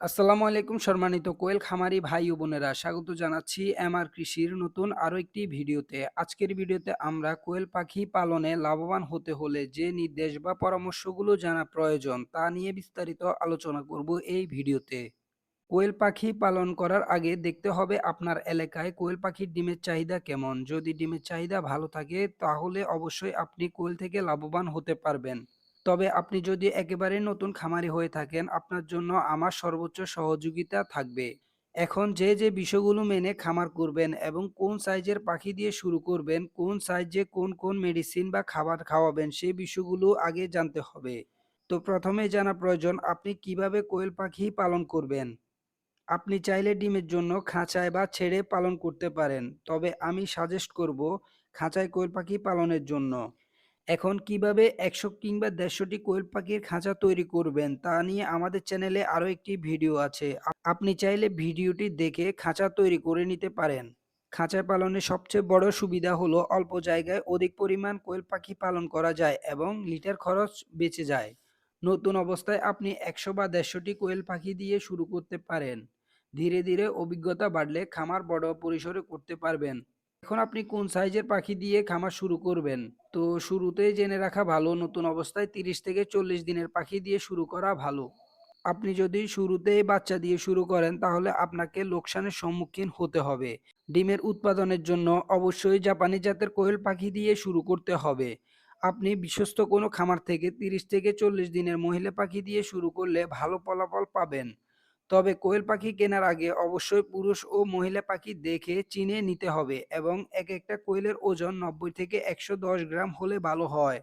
আসসালামু আলাইকুম সম্মানিত কোয়েল খামারি ভাই ও বোনেরা, স্বাগত জানাচ্ছি এমআর কৃষির নতুন আরও একটি ভিডিওতে। আজকের ভিডিওতে আমরা কোয়েল পাখি পালনে লাভবান হতে হলে যে নির্দেশ বা পরামর্শগুলো জানা প্রয়োজন তা নিয়ে বিস্তারিত আলোচনা করব এই ভিডিওতে। কোয়েল পাখি পালন করার আগে দেখতে হবে আপনার এলাকায় কোয়েল পাখির ডিমের চাহিদা কেমন। যদি ডিমের চাহিদা ভালো থাকে তাহলে অবশ্যই আপনি কোয়েল থেকে লাভবান হতে পারবেন। তবে আপনি যদি একেবারে নতুন খামারি হয়ে থাকেন, আপনার জন্য আমার সর্বোচ্চ সহযোগিতা থাকবে। এখন যে যে বিষয়গুলো মেনে খামার করবেন এবং কোন সাইজের পাখি দিয়ে শুরু করবেন, কোন সাইজে কোন কোন মেডিসিন বা খাবার খাওয়াবেন সেই বিষয়গুলো আগে জানতে হবে। তো প্রথমে জানা প্রয়োজন, আপনি কীভাবে কোয়েল পাখি পালন করবেন? আপনি চাইলে ডিমের জন্য খাঁচায় বা ছেড়ে পালন করতে পারেন, তবে আমি সাজেস্ট করব খাঁচায় কোয়েল পাখি পালনের জন্য। এখন কীভাবে একশো কিংবা দেড়শোটি কোয়েল পাখির খাঁচা তৈরি করবেন, তা নিয়ে আমাদের চ্যানেলে আরও একটি ভিডিও আছে। আপনি চাইলে ভিডিওটি দেখে খাঁচা তৈরি করে নিতে পারেন। খাঁচা পালনের সবচেয়ে বড় সুবিধা হলো অল্প জায়গায় অধিক পরিমাণ কোয়েল পাখি পালন করা যায় এবং লিটার খরচ বেঁচে যায়। নতুন অবস্থায় আপনি একশো বা দেড়শোটি কোয়েল পাখি দিয়ে শুরু করতে পারেন। ধীরে ধীরে অভিজ্ঞতা বাড়লে খামার বড় পরিসরে করতে পারবেন। এখন আপনি কোন সাইজের পাখি দিয়ে খামার শুরু করবেন? তো শুরুতেই জেনে রাখা ভালো, নতুন অবস্থায় তিরিশ থেকে চল্লিশ দিনের পাখি দিয়ে শুরু করা ভালো। আপনি যদি শুরুতেই বাচ্চা দিয়ে শুরু করেন, তাহলে আপনাকে লোকসানের সম্মুখীন হতে হবে। ডিমের উৎপাদনের জন্য অবশ্যই জাপানি জাতের কোয়েল পাখি দিয়ে শুরু করতে হবে। আপনি বিশ্বস্ত কোনো খামার থেকে তিরিশ থেকে চল্লিশ দিনের মহিলা পাখি দিয়ে শুরু করলে ভালো ফলাফল পাবেন। তবে কোয়েল পাখি কেনার আগে অবশ্যই পুরুষ ও মহিলা পাখি দেখে চিনে নিতে হবে এবং এক একটা কোয়েলের ওজন নব্বই থেকে একশো দশ গ্রাম হলে ভালো হয়।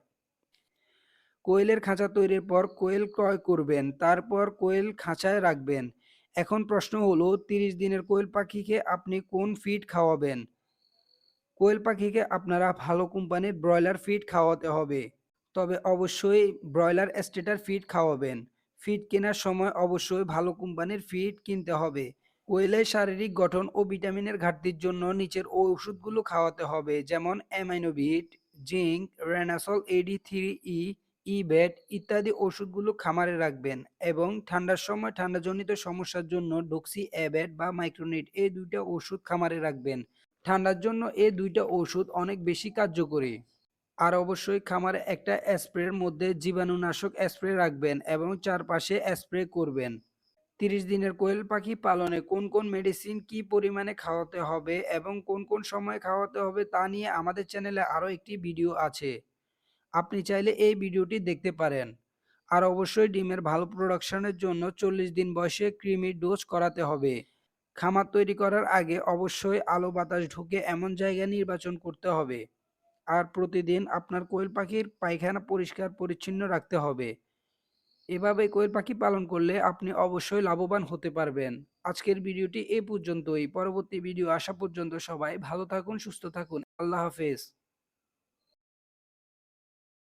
কোয়েলের খাঁচা তৈরির পর কোয়েল ক্রয় করবেন, তারপর কোয়েল খাঁচায় রাখবেন। এখন প্রশ্ন হলো, তিরিশ দিনের কোয়েল পাখিকে আপনি কোন ফিড খাওয়াবেন? কোয়েল পাখিকে আপনারা ভালো কোম্পানির ব্রয়লার ফিড খাওয়াতে হবে, তবে অবশ্যই ব্রয়লার স্টেটার ফিড খাওয়াবেন। ফিড কেনার সময় অবশ্যই ভালো কোম্পানির ফিড কিনতে হবে। কোয়েলের শারীরিক গঠন ও ভিটামিনের ঘাটতির জন্য নিচের ওষুধগুলো খাওয়াতে হবে, যেমন Aminovit zinc Renasol AD three E ইবেট ইত্যাদি ওষুধগুলো খামারে রাখবেন এবং ঠান্ডার সময় ঠান্ডাজনিত সমস্যার জন্য ডক্সি, অ্যাবেট বা মাইক্রোনিট এই দুইটা ওষুধ খামারে রাখবেন। ঠান্ডার জন্য এই দুইটা ওষুধ অনেক বেশি কার্যকরী। আর অবশ্যই খামারে একটা স্প্রের মধ্যে জীবাণুনাশক স্প্রে রাখবেন এবং চারপাশে স্প্রে করবেন। তিরিশ দিনের কোয়েল পাখি পালনে কোন কোন মেডিসিন কি পরিমাণে খাওয়াতে হবে এবং কোন কোন সময় খাওয়াতে হবে তা নিয়ে আমাদের চ্যানেলে আরও একটি ভিডিও আছে। আপনি চাইলে এই ভিডিওটি দেখতে পারেন। আর অবশ্যই ডিমের ভালো প্রোডাকশনের জন্য চল্লিশ দিন বয়সে কৃমির ডোজ করাতে হবে। খামার তৈরি করার আগে অবশ্যই আলো বাতাস ঢুকে এমন জায়গা নির্বাচন করতে হবে। আর প্রতিদিন আপনার কোয়েল পাখির পায়খানা পরিষ্কার, পরিচ্ছন্ন রাখতে হবে। এভাবে কোয়েল পাখি পালন করলে আপনি অবশ্যই লাভবান হতে পারবেন। আজকের ভিডিওটি এ পর্যন্তই। পরবর্তী ভিডিও আসা পর্যন্ত সবাই ভালো থাকুন, সুস্থ থাকুন। আল্লাহ হাফেজ।